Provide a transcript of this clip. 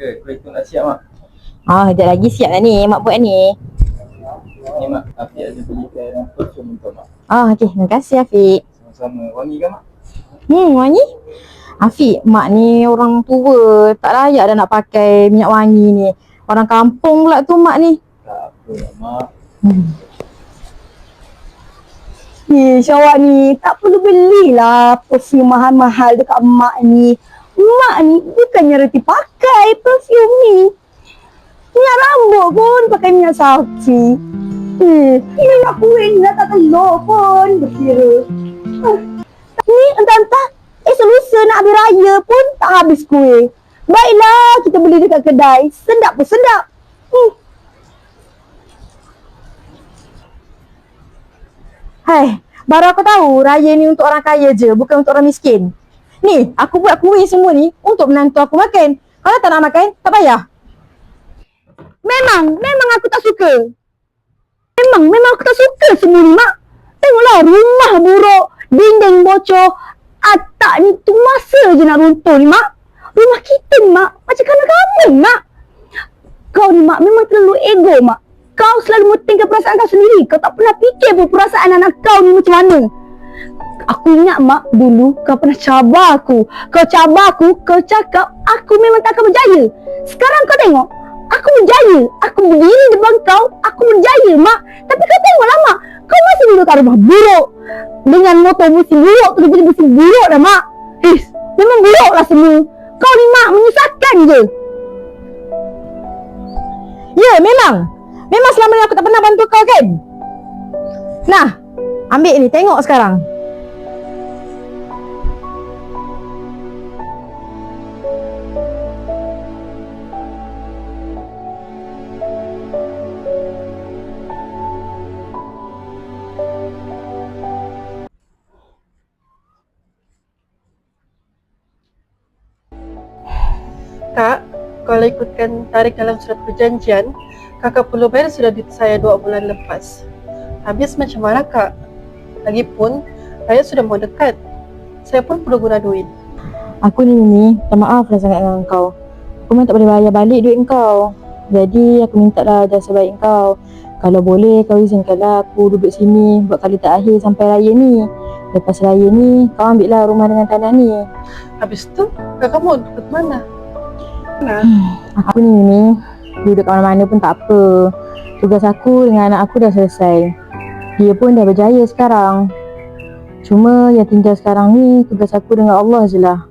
Aku nak siap mak. Ah, sekejap lagi siap dah ni mak buat ni. Ni mak, Afiq ada belikan perfume untuk mak. Ah, okey. Terima kasih Afiq. Sama-sama. Wangi kan mak? Hmm, wangi. Afiq, mak ni orang tua. Tak layak dah nak pakai minyak wangi ni. Orang kampung pula tu mak ni. Tak apa lah mak. Hmm. Ish, awak ni tak perlu belilah perfume mahal-mahal dekat mak ni. Mak ni bukannya reti pakai perfume ni. Minyak rambut pun pakai minyak sapi. Eh, ini nak kuih nak tak telur pun berkira. Ah, Ni entah-entah esok lusa nak habis raya pun tak habis kuih. Baiklah kita beli dekat kedai. Sedap pun sedap. Hmm. Hai, baru aku tahu raya ni untuk orang kaya je, bukan untuk orang miskin. Ni, aku buat kuih semua ni untuk menantu aku makan. Kalau tak nak makan, tak payah. Memang, memang aku tak suka. Memang, memang aku tak suka semua ni, Mak. Tengoklah rumah buruk, dinding bocor, atap ni tu masa je nak runtuh ni, Mak. Rumah kita ni, Mak, macam kamu, Mak. Kau ni, Mak, memang terlalu ego, Mak. Kau selalu mementingkan perasaan kau sendiri. Kau tak pernah fikir pun perasaan anak kau ni macam mana. Aku ingat, Mak, dulu kau pernah cabar aku. Kau cabar aku, kau cakap aku memang tak akan berjaya. Sekarang kau tengok, Aku berjaya. Aku berdiri depan kau. Aku berjaya, Mak. Tapi kau tengoklah, Mak. Kau masih duduk kat rumah buruk. Dengan motor mesin buruk. Terus jadi mesin buruk dah, Mak. Ish, memang buruk lah semua. Kau ni, Mak, menyusahkan je. Ya, memang. Memang selama ni aku tak pernah bantu kau kan? Nah, ambil ni, tengok sekarang. Kak, kalau ikutkan tarikh dalam surat perjanjian, kakak perlu bayar sudah duit saya dua bulan lepas. Habis macam mana kak? Lagipun, raya sudah mau dekat. Saya pun perlu guna duit. Aku ni Mimi, minta maaf lah sangat dengan kau. Aku memang tak boleh bayar balik duit kau. Jadi aku minta lah jasa baik kau. Kalau boleh kau izinkanlah aku duduk sini buat kali terakhir sampai raya ni. Lepas raya ni, kau ambil lah rumah dengan tanah ni. Habis tu, kakak mau duduk mana? Mana? Aku ni Mimi, duduk kat mana-mana pun tak apa. Tugas aku dengan anak aku dah selesai. Dia pun dah berjaya sekarang. Cuma yang tinggal sekarang ni tugas aku dengan Allah je lah.